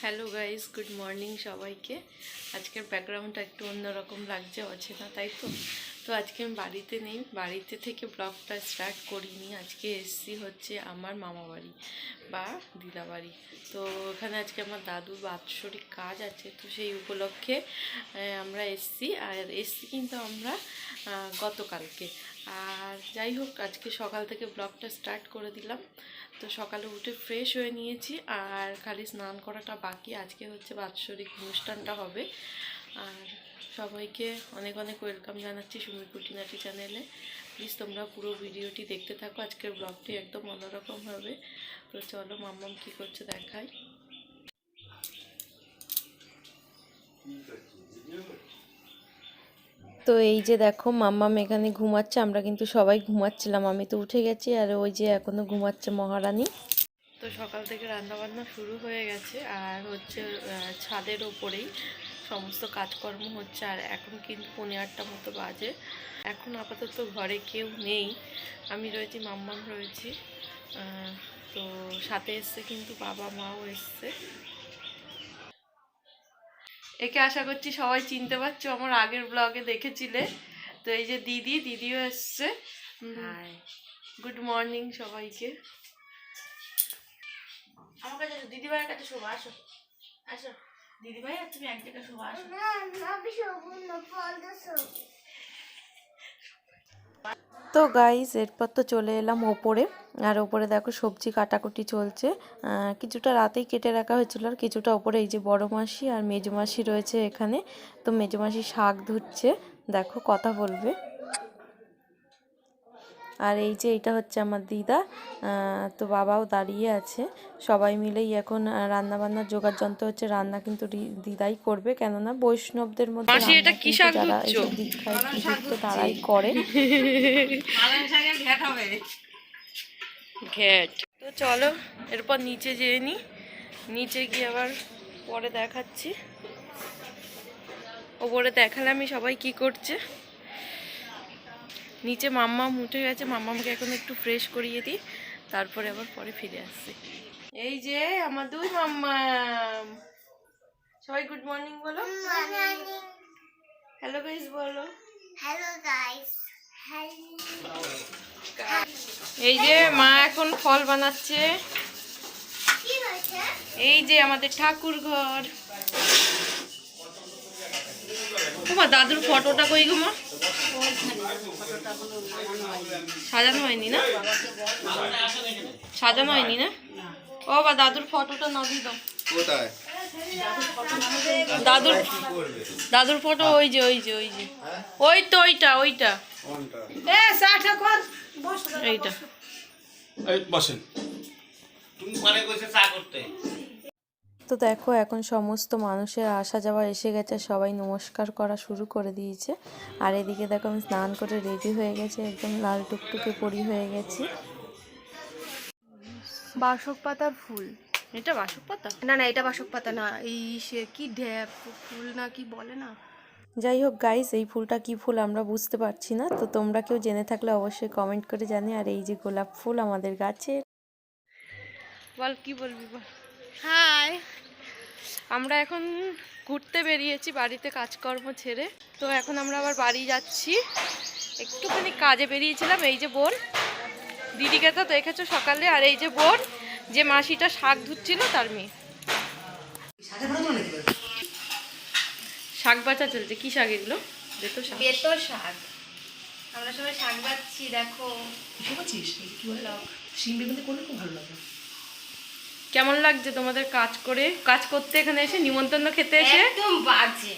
Hello guys good morning সবাইকে। আজকের ব্যাকগ্রাউন্ডটা একটু অন্যরকম লাগছে, অচেনা, তাই তো? তো আজকে আমি বাড়িতে নেই। বাড়িতে থেকে ব্লগটা স্টার্ট করিনি। আজকে এসছি হচ্ছে আমার মামা বাড়ি বা দিদা বাড়ি। তো ওখানে আজকে আমার দাদুর বাৎসরিক কাজ আছে, তো সেই উপলক্ষে আমরা এসছি। আর এসছি কিন্তু আমরা গতকালকে। আর যাই হোক, আজকে সকাল থেকে ব্লগটা স্টার্ট করে দিলাম। তো সকালে উঠে ফ্রেশ হয়ে নিয়েছি আর খালি স্নান করাটা বাকি। আজকে হচ্ছে বাৎসরিক অনুষ্ঠানটা হবে। আর সবাইকে অনেক অনেক ওয়েলকাম জানাচ্ছি সুমির কুটিনাটি চ্যানেলে প্লিজ তোমরা পুরো ভিডিওটি দেখতে থাকো। আজকের ব্লগটি একদম অন্যরকম হবে। তো চলো, মাম্মাম কী করছে দেখাই। তো এই যে দেখো মাম্মাম এখানে ঘুমাচ্ছে, আমরা কিন্তু সবাই ঘুমাচ্ছিলাম। আমি তো উঠে গেছি, আর ওই যে এখনও ঘুমাচ্ছে মহারানী। তো সকাল থেকে রান্নাবান্না শুরু হয়ে গেছে, আর হচ্ছে ছাদের ওপরেই সমস্ত কাজকর্ম হচ্ছে, আর এখন কিন্তু পনেরো আটটা মতো বাজে। এখন আপাতত ঘরে কেউ নেই, আমি রয়েছি, মাম্মাম রয়েছি তো সাথে এসছে কিন্তু বাবা, মাও এসছে। একে আশা করছি সবাই চিনতে পারছ আমার আগের ব্লগে দেখেছিলে। তো এই যে দিদি দিদিও এসছে। গুড মর্নিং সবাইকে। আমার কাছে আসো দিদি ভাইয়ের কাছে শোভা আসো। আসো। দিদি ভাই আর তুমি এক জায়গায় শোভা আসো। তো গাইস এরপর তো চলে এলাম ওপরে। আর ওপরে দেখো সবজি কাটাকুটি চলছে। কিছুটা রাতেই কেটে রাখা হয়েছিল, আর কিছুটা ওপরে এই যে বড় মাসি আর মেজমাসি রয়েছে এখানে। তো মেজমাসি শাক ধুচ্ছে। দেখো, কথা বলবে। আর এই যে এটা হচ্ছে আমার দিদা তো বাবাও দাঁড়িয়ে আছে। সবাই মিলেই এখন রান্না বান্নার জোগাড় যন্ত্র হচ্ছে রান্না কিন্তু দিদাই করবে। কেননা বৈষ্ণবদের মধ্যে যারা দীক্ষায় যুক্ত তারাই করে তো চলো এরপর নিচে যেয়ে নি। নিচে গিয়ে আবার পরে দেখাচ্ছি। ওপরে দেখালে আমি সবাই কি করছে? নিচে মাম্মাম উঠে গেছে মাম্মামকে এখন একটু ফ্রেশ করিয়ে দিই তারপরে আবার পরে ফিরে আসছি। এই যে আমার দুই মাম্মাম। সবাই গুড মর্নিং বলো। হ্যালো গাইস বলো। Guys. এই যে মা এখন ফল বানাচ্ছে। এই যে আমাদের ঠাকুর ঘর। তোমার দাদুর ফটোটা কই গো মা? সাজানো হয়নি না? সাজানো হয়নি না? ও বা দাদুর ফটোটা না দিয়ে দাও। দাদুর দাদুর ফটো ওই যে ওই যে ওই যে। ওই তো ওইটা ওইটা। এইটা। বসেন। তুমি মানে কইছে চা করতে। তো দেখো এখন সমস্ত মানুষের আসা যাওয়া এসে গেছে সবাই নমস্কার করা শুরু করে দিয়েছে। আর এদিকে দেখো আমি স্নান করে রেডি হয়ে গেছে একদম লাল টুকটুকে পরি হয়ে গেছি। বাসক পাতার ফুল। এটা বাসক পাতা? না না এটা বাসক পাতা না এই সে কি ঢ্যাপ ফুল না কি বলে না? যাই হোক গাইস এই ফুলটা কি ফুল আমরা বুঝতে পারছি না তো তোমরা কেউ জেনে থাকলে অবশ্যই কমেন্ট করে জানি আর এই যে গোলাপ ফুল আমাদের গাছে বল কি বলবি বল? হাই আমরা এখন ঘুরতে বেরিয়েছি বাড়িতে কাজকর্ম ছেড়ে। তো এখন আমরা আবার বাড়ি যাচ্ছি। একটুখানি কাজে বেরিয়েছিলাম এই যে বোন। দিদিকে তো দেখেছ সকালে আর এই যে বোন যে মাসিটা শাক ধুচ্ছিল তার মেয়ে। শাক বাঁচা চলছে। কি শাক এগুলো? বেতো শাক। বেতো শাক। আমরা সবাই শাক বাচ্ছি দেখো। কেমন লাগছে তোমাদের কাজ করে? কাজ করতে এখানে এসে নিমন্ত্রণ খেতে এসে? একদম বাজে।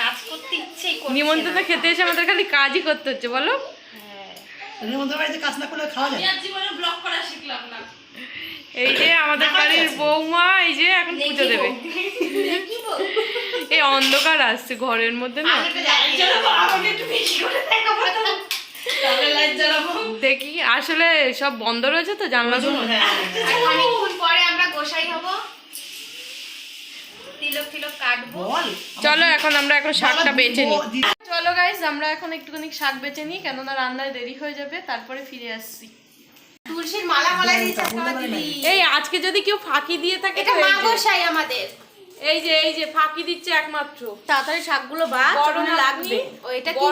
কাজ করতে ইচ্ছেই করছে নিমন্ত্রণ খেতে এসে আমাদের খালি কাজই করতে হচ্ছে বলো। জীবনে ব্লগ করা শিখলাম না। এই যে আমাদের বাড়ির বৌমা এই যে এখন পুজো দেবে। এই অন্ধকার আসছে ঘরের মধ্যে না? দেখি আসলে সব বন্ধ রয়েছে তো জানলা গোসাই হব? তিলক তিলক কাটবো। চলো এখন আমরা এখন শাকটা বেছে নিই। চলো গাইজ আমরা এখন একটুখানি শাক বেছে নিই কেননা রান্নায় দেরি হয়ে যাবে তারপরে ফিরে আসছি। তুলসীর মালা মালা দিদি। এই আজকে যদি কেউ ফাঁকি দিয়ে থাকে এটা মা যে। গোসাই আমাদের। এই যে এই যে ফাঁকি দিচ্ছে একমাত্র। তাড়াতাড়ি শাকগুলো বাদ বড় তখন লাগবে। কি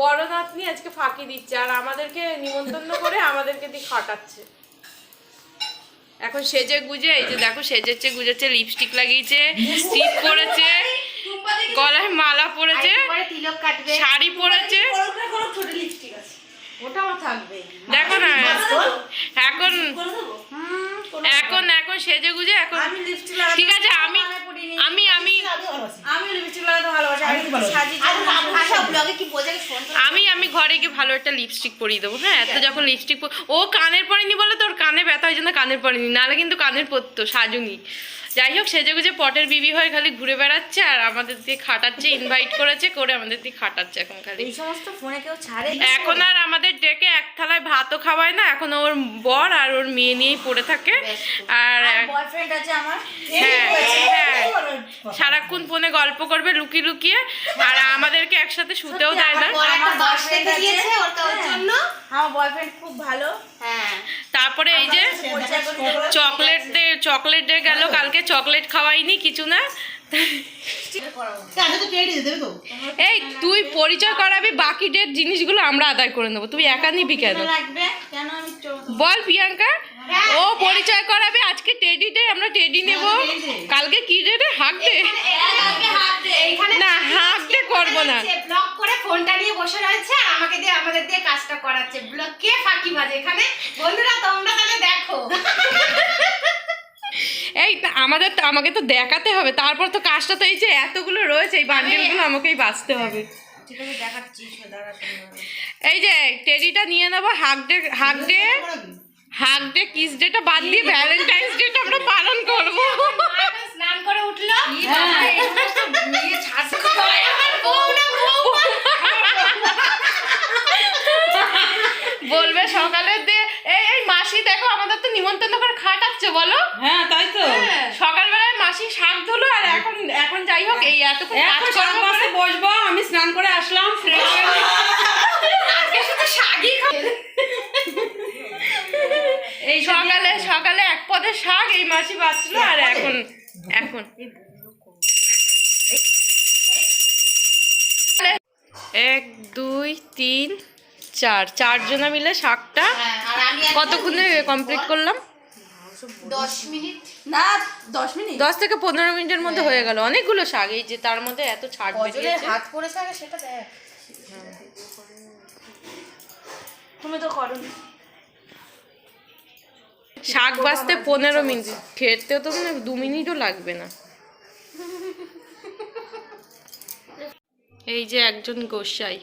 বড় নাতনি আজকে ফাঁকি দিচ্ছে আর আমাদেরকে নিমন্ত্রণ করে আমাদেরকে দিয়ে খাটাচ্ছে। এখন সেজে গুজে এই যে দেখো সেজেছে গুজেছে লিপস্টিক লাগিয়েছে টিপ পরেছে গলায় মালা পরেছে শাড়ি পরেছে। ছোট লিপস্টিক আছে। থাকবে দেখো না এখন এখন এখন সেজে গুজে এখন আমি লিপস্টিক লাগাতে ঠিক আছে আমি আমি আমি আমি লিপস্টিক লাগাতে ভালোবাসি আমি সাজিয়ে ভাষা ব্লগে কি বোঝা ফোন আমি আমি ঘরে গিয়ে ভালো একটা লিপস্টিক পরিয়ে দেবো হ্যাঁ এত যখন লিপস্টিক ও কানের পরেনি বলে তোর কানে ব্যথা হয় জন্য কানের পরেনি নাহলে কিন্তু কানের পরতো সাজুনি যাই হোক সেজে গুজে পটের বিবি হয়ে খালি ঘুরে বেড়াচ্ছে আর আমাদের দিয়ে খাটাচ্ছে ইনভাইট করেছে করে আমাদের দিয়ে খাটাচ্ছে এখন খালি। এই সমস্ত ফোনে কেউ ছাড়ে এখন আর আমাদের ডেকে এক থালায় ভাতও খাওয়ায় না এখন ওর বর আর ওর মেয়ে নিয়েই পড়ে থাকে। আর বয়ফ্রেন্ড আছে আমার। হ্যাঁ হ্যাঁ। সারাক্ষণ ফোনে গল্প করবে লুকিয়ে লুকিয়ে আর আমাদেরকে একসাথে শুতেও দেয় না। আমার বয়ফ্রেন্ড খুব ভালো। হ্যাঁ। তারপরে এই যে। চকলেট দে চকলেট ডে গেল কালকে চকলেট খাওয়াইনি কিছু না। এই তুই পরিচয় করাবি বাকি ডেট জিনিসগুলো আমরা আদায় করে নেব। তুই একা নিবি কেন? লাগবে? কেন আমি চো- বল প্রিয়াঙ্কা ও পরিচয় করাবে আজকে টেডি ডে আমরা টেডি নেব। কালকে কি ডে রে হাক ডে না হাক ডে করব না। ব্লক করে ফোনটা নিয়ে বসে রয়েছে আর আমাকে দিয়ে আমাদের দিয়ে কাজটা করাচ্ছে। ব্লক কে ফাঁকি বাজে এখানে? বন্ধুরা তোমরা তাহলে দেখো। এই তা আমাদের তো আমাকে তো দেখাতে হবে। তারপর তো কাজটা তো এই যে এতগুলো রয়েছে এই বান্ডেলগুলো আমাকেই বাঁচতে হবে। ঠিক আছে দেখাচ্ছি দাঁড়া তুমি এই যে টেডিটা নিয়ে নেব hug day hug day hug day kiss ডেটা বাদ দিয়ে ভ্যালেন্টাইন্স ডেটা আমরা পালন করব। স্নান করে উঠল। বলবে সকালে দে এই এই মাসি দেখো আমাদের তো নিমন্ত্রণ করে খাটাচ্ছে বলো। হ্যাঁ তাই তো। সকালবেলায় মাসি শাক ধুলো আর এখন এখন যাই হোক এই এতক্ষণ কাজ এখন সাত বসবো আমি স্নান করে আসলাম ফ্রেশ এই সকালে সকালে এক পদের শাক এই মাসি বাঁচলো আর এখন এখন। এক দুই তিন চার চারজনা মিলে শাকটা আমি কতক্ষণে কমপ্লিট করলাম? দশ মিনিট। না দশ মিনিট। দশ থেকে পনেরো মিনিটের মধ্যে হয়ে। গেল। অনেকগুলো শাক এই যে তার মধ্যে এত ছাড় বেরিয়েছে। হাত পড়েছে আগে সেটা দেখ। তুমি তো করো শাক বাজতে পনেরো মিনিট খেতেও তো মানে দু মিনিটও লাগবে না। এই যে একজন গোসাই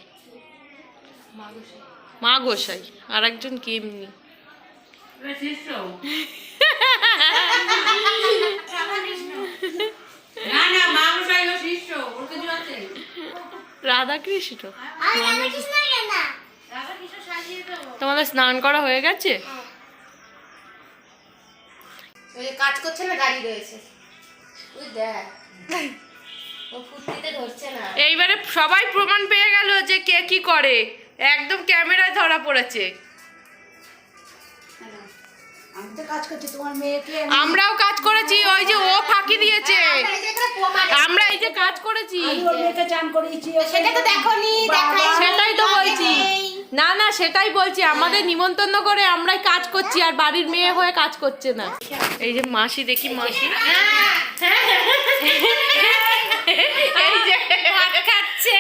মা গোসাই। আর একজন কেমনি রাধা কৃষ্ণ তোমাদের স্নান করা হয়ে গেছে? কাজ করছে না গাড়ি রয়েছে। এইবারে সবাই প্রমাণ পেয়ে গেল যে কে কি করে। একদম ক্যামেরায় ধরা পড়েছে আমরাও কাজ করেছি ওই যে ও ফাঁকি দিয়েছে আমরা এই যে কাজ করেছি সেটাই তো বলছি না না সেটাই বলছি আমাদের নিমন্ত্রণ করে আমরাই কাজ করছি আর বাড়ির মেয়ে হয়ে কাজ করছে না এই যে মাসি দেখি মাসি এই যে খাচ্ছে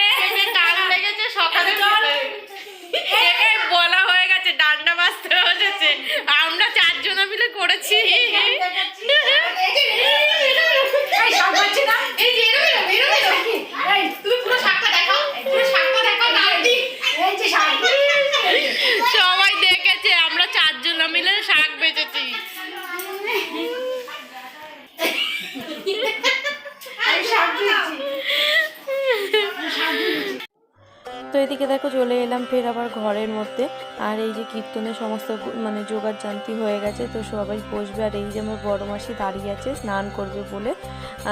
টান লেগেছে সকালে একে বলা হয়ে গেছে বাজতে বসেছে আমরা চারজনা মিলে করেছি এই সব বলছি না এই যে এরো এরো এরো এরো এই তুমি পুরো শাকটা দেখো পুরো শাকটা দেখো নামটি এই যে শাক সবাই দেখেছে আমরা চারজনা মিলে শাক বেচেছি আমি শাক দিচ্ছি তো এদিকে দেখো চলে এলাম ফের আবার ঘরের মধ্যে। আর এই যে কীর্তনের সমস্ত মানে জোগাড় জানতি হয়ে গেছে, তো সবাই বসবে। আর এই যে আমার বড় মাসি দাঁড়িয়ে আছে, স্নান করবে বলে।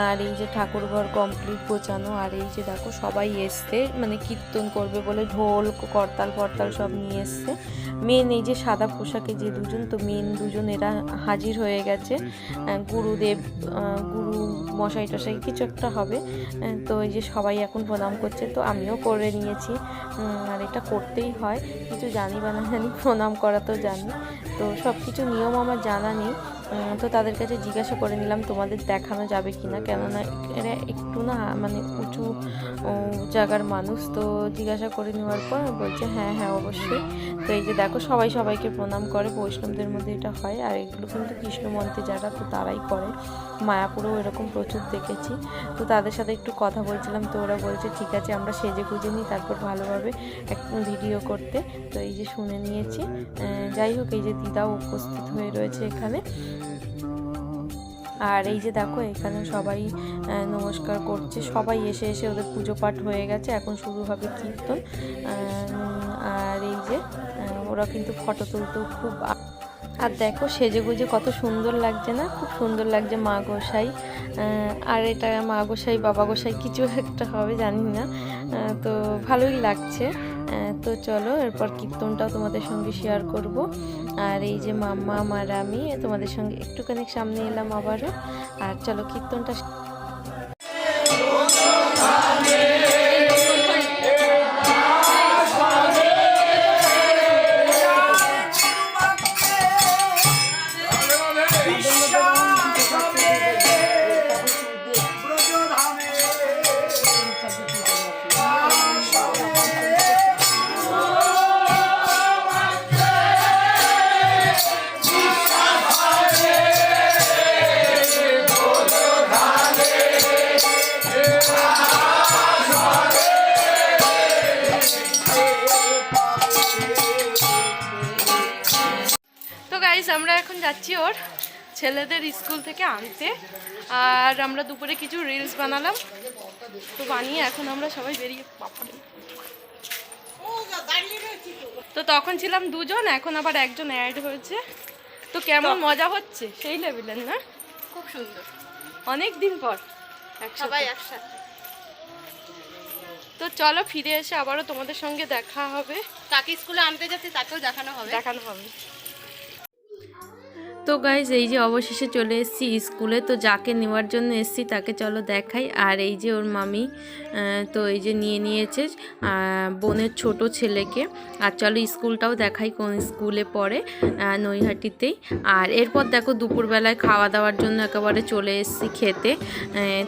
আর এই যে ঠাকুর ঘর কমপ্লিট গোছানো। আর এই যে দেখো সবাই এসছে মানে কীর্তন করবে বলে ঢোল, করতাল ফরতাল সব নিয়ে এসছে। মেন এই যে সাদা পোশাকে যে দুজন, তো মেন দুজন এরা হাজির হয়ে গেছে। গুরুদেব গুরু মশাই টশাই কিছু একটা হবে। তো এই যে সবাই এখন প্রণাম করছে, তো আমিও করে নিয়েছি। আর এটা করতেই হয়। কিছু জানি বা না জানি, প্রণাম করা তো জানি। তো সব কিছু নিয়ম আমার জানা নেই। তো তাদের কাছে জিজ্ঞাসা করে নিলাম, তোমাদের দেখানো যাবে কি না কেননা এরা একটু না মানে উঁচু জায়গার মানুষ, তো জিজ্ঞাসা করে নেওয়ার পর বলছে হ্যাঁ হ্যাঁ অবশ্যই। তো এই যে দেখো, সবাই সবাইকে প্রণাম করে। বৈষ্ণবদের মধ্যে এটা হয়। আর এগুলো কিন্তু কৃষ্ণ মন্ত্রে যারা, তো তারাই করে। মায়াপুরেও এরকম প্রচুর দেখেছি। তো তাদের সাথে একটু কথা বলছিলাম, তো ওরা বলছে, ঠিক আছে, আমরা সেজে গুজে নিই, তারপর ভালোভাবে এক ভিডিও করতে। তো এই যে শুনে নিয়েছি। যাই হোক, এই যে দিদাও উপস্থিত হয়ে রয়েছে এখানে। আর এই যে দেখো, এখানে সবাই নমস্কার করছে। সবাই এসে এসে ওদের পুজো পাঠ হয়ে গেছে, এখন শুরু হবে কীর্তন। আর এই যে ওরা কিন্তু ফটো তুলতেও খুব আর দেখো, সেজে গুজে কত সুন্দর লাগছে না? খুব সুন্দর লাগছে মা গোসাই। আর এটা মা গোসাই, বাবা গোসাই কিছু একটা হবে, জানি না। তো ভালোই লাগছে। তো চলো, এরপর কীর্তনটাও তোমাদের সঙ্গে শেয়ার করব। আর এই যে মাম্মা আমার আমি তোমাদের সঙ্গে একটুখানি সামনে এলাম আবারও। আর চলো, কীর্তনটা আমরা এখন যাচ্ছি ওর ছেলেদের স্কুল থেকে আনতে। আর আমরা দুপুরে কিছু রিলস বানালাম। তো বানিয়ে এখন আমরা সবাই বেরিয়ে বাপরে। তো তখন ছিলাম দুজন এখন আবার একজন অ্যাড হয়েছে। তো কেমন মজা হচ্ছে? সেই লেভেলের না? খুব সুন্দর। অনেক দিন পর সবাই একসাথে। তো চলো ফিরে এসে আবারও তোমাদের সঙ্গে দেখা হবে। কাকে স্কুলে আনতে যাচ্ছে তাকেও দেখানো হবে। দেখানো হবে। তো গাইজ এই যে অবশেষে চলে এসেছি স্কুলে, তো যাকে নেওয়ার জন্য এসেছি তাকে চলো দেখাই। আর এই যে ওর মামি তো এই যে নিয়ে নিয়েছে বোনের ছোট ছেলেকে। আর চলো স্কুলটাও দেখাই কোন স্কুলে পড়ে নৈহাটিতেই। আর এরপর দেখো দুপুরবেলায় খাওয়া দাওয়ার জন্য একেবারে চলে এসেছি খেতে।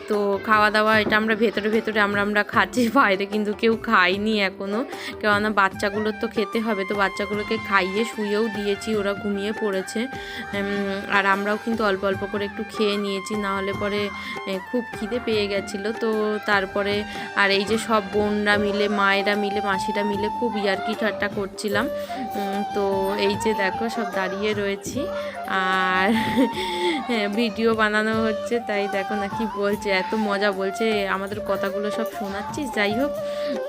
তো খাওয়া দাওয়া এটা আমরা ভেতরে ভেতরে আমরা আমরা খাচ্ছি, বাইরে কিন্তু কেউ খাইনি এখনও কেননা বাচ্চাগুলোর তো খেতে হবে, তো বাচ্চাগুলোকে খাইয়ে শুয়েও দিয়েছি, ওরা ঘুমিয়ে পড়েছে। আর আমরাও কিন্তু অল্প অল্প করে একটু খেয়ে নিয়েছি না হলে পরে খুব খিদে পেয়ে গেছিল। তো তারপরে আর এই যে সব বোনরা মিলে মায়েরা মিলে মাসিরা মিলে খুব ইয়ার্কি ঠাট্টা করছিলাম। তো এই যে দেখো সব দাঁড়িয়ে রয়েছি। আর হ্যাঁ, ভিডিও বানানো হচ্ছে তাই দেখো না কি বলছে এত মজা বলছে আমাদের কথাগুলো সব শোনাচ্ছিস যাই হোক।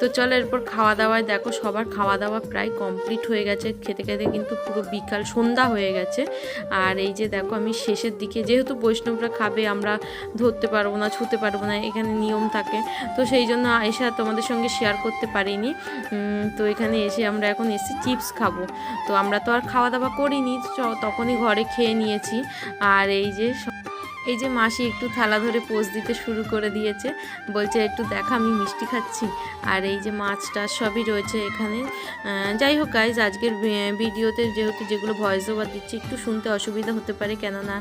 তো চলো এরপর খাওয়া দাওয়ায় দেখো সবার খাওয়া দাওয়া প্রায় কমপ্লিট হয়ে গেছে খেতে খেতে কিন্তু পুরো বিকাল সন্ধ্যা হয়ে গেছে। আর এই যে দেখো আমি শেষের দিকে, যেহেতু বৈষ্ণবরা খাবে, আমরা ধরতে পারব না, ছুতে পারব না, এখানে নিয়ম থাকে। তো সেই জন্য এসে আর তোমাদের সঙ্গে শেয়ার করতে পারিনি। তো এখানে এসে আমরা এখন এসে চিপস খাব। তো আমরা তো আর খাওয়া দাওয়া করিনি তখনই ঘরে খেয়ে নিয়েছি। আর এই যে এই যে মাসি একটু থালা ধরে পোজ দিতে শুরু করে দিয়েছে, বলছে, একটু দেখা, আমি মিষ্টি খাচ্ছি। আর এই যে মাছ টাছ সবই রয়েছে এখানে। যাই হোক গাইজ আজকের ভিডিওতে যেহেতু যেগুলো ভয়েস ওভার দিচ্ছি, একটু শুনতে অসুবিধা হতে পারে, কেননা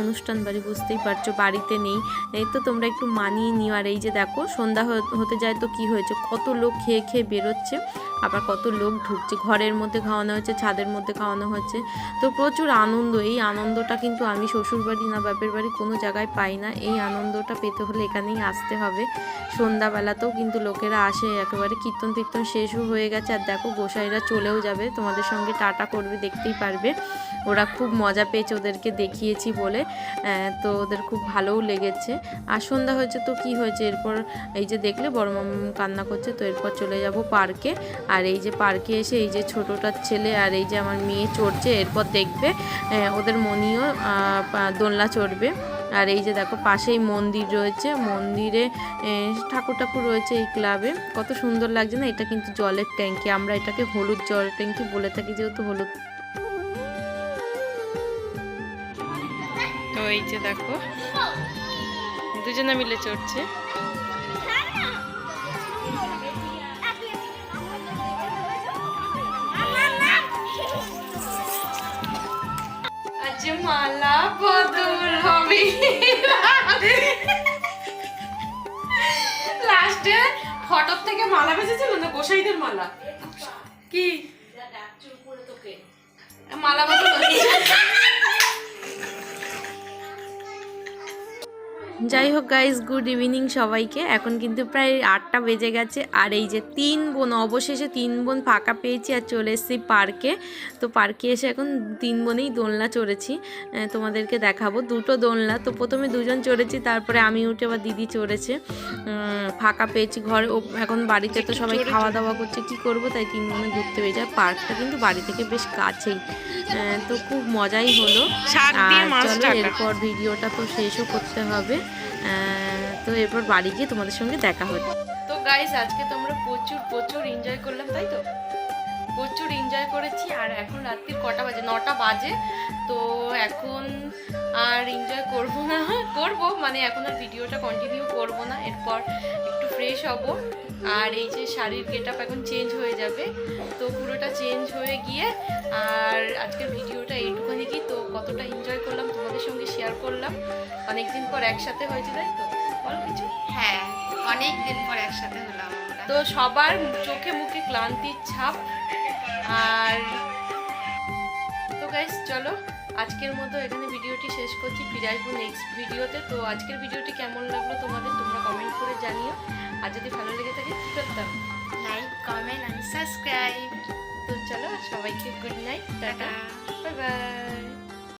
অনুষ্ঠান বাড়ি বুঝতেই পারছ, বাড়িতে নেই। এই তো তোমরা একটু মানিয়ে নিও। আর এই যে দেখো, সন্ধ্যা হতে যায় তো কি হয়েছে? কত লোক খেয়ে খেয়ে বেরোচ্ছে, আবার কত লোক ঢুকছে। ঘরের মধ্যে খাওয়ানো হচ্ছে, ছাদের মধ্যে খাওয়ানো হচ্ছে। তো প্রচুর আনন্দ। এই আনন্দটা কিন্তু আমি শ্বশুর বাড়ি না বাপের বাড়ি বাড়ির কোনো জায়গায় পাই না। এই আনন্দটা পেতে হলে এখানেই আসতে হবে। সন্ধ্যাবেলাতেও কিন্তু লোকেরা আসে, একেবারে কীর্তন তীর্তন শেষও হয়ে গেছে। আর দেখো, গোসাইরা চলেও যাবে। তোমাদের সঙ্গে টাটা করবে, দেখতেই পারবে। ওরা খুব মজা পেয়েছে ওদেরকে দেখিয়েছি বলে। তো ওদের খুব ভালোও লেগেছে। আর সন্ধ্যা হয়েছে তো কি হয়েছে? এরপর এই যে দেখলে, বড় মাম কান্না করছে, তো এরপর চলে যাব পার্কে। আর এই যে পার্কে এসে এই যে ছোটোটার ছেলে আর এই যে আমার মেয়ে চড়ছে, এরপর দেখবে ওদের মনিও দোলনা চড়বে। আর এই যে দেখো, পাশেই মন্দির রয়েছে। মন্দিরে ঠাকুর ঠাকুর রয়েছে এই ক্লাবে কত সুন্দর লাগছে না, এটা কিন্তু জলের ট্যাঙ্কি। আমরা এটাকে হলুদ জলের ট্যাঙ্কি বলে থাকি, যেহেতু হলুদ। তো এই যে দেখো, দুজনে মিলে চড়ছে। মালা বদল হবে। লাস্টে ফটোর থেকে মালা বেঁচেছিল না গোসাইদের মালা? কি? মালা বদল যাই হোক গাইজ গুড ইভিনিং সবাইকে। এখন কিন্তু প্রায় আটটা বেজে গেছে আর এই যে তিন বোন অবশেষে তিন বোন ফাঁকা পেয়েছি আর চলে এসেছি পার্কে। তো পার্কে এসে এখন তিন বোনেই দোলনা চড়েছি। তোমাদেরকে দেখাবো। দুটো দোলনা তো প্রথমে দুজন চড়েছি তারপরে আমি উঠে আবার দিদি চড়েছে। ফাঁকা পেয়েছি ঘরে। ও এখন বাড়িতে তো সবাই খাওয়া দাওয়া করছে কি করব? তাই তিন বোনে ঘুরতে পেয়েছি আর পার্কটা কিন্তু বাড়ি থেকে বেশ কাছেই। তো খুব মজাই হলো। আর চলো এরপর ভিডিওটা তো শেষও করতে হবে। তো এরপর বাড়ি গিয়ে তোমাদের সঙ্গে দেখা হচ্ছে। তো গাইস আজকে তোমরা প্রচুর প্রচুর এনজয় করলাম, তাই তো? প্রচুর এনজয় করেছি, আর এখন রাত্রির কটা বাজে? নটা বাজে, তো এখন আর এনজয় করব না, করব মানে এখন আর ভিডিওটা কন্টিনিউ করব না, এরপর একটু ফ্রেশ হব। আর এই যে শাড়ির গেট এখন চেঞ্জ হয়ে যাবে, তো পুরোটা চেঞ্জ হয়ে গিয়ে, আর আজকের ভিডিওটা করলাম। অনেকদিন পর একসাথে হয়েছে তাই তো? বল কিছু। হ্যাঁ অনেক দিন পর একসাথে হলাম তো সবার চোখে মুখে ক্লান্তির ছাপ। আর তো গাইস চলো আজকের মতো এখানে ভিডিওটি শেষ করছি। ফিরে আসব নেক্সট ভিডিওতে। তো আজকের ভিডিওটি কেমন লাগল তোমাদের তোমরা কমেন্ট করে জানিও। আর যদি ভালো লেগে থাকে কী করতাম লাইক কমেন্ট আর সাবস্ক্রাইব তো চলো সবাইকে good night tata. Bye bye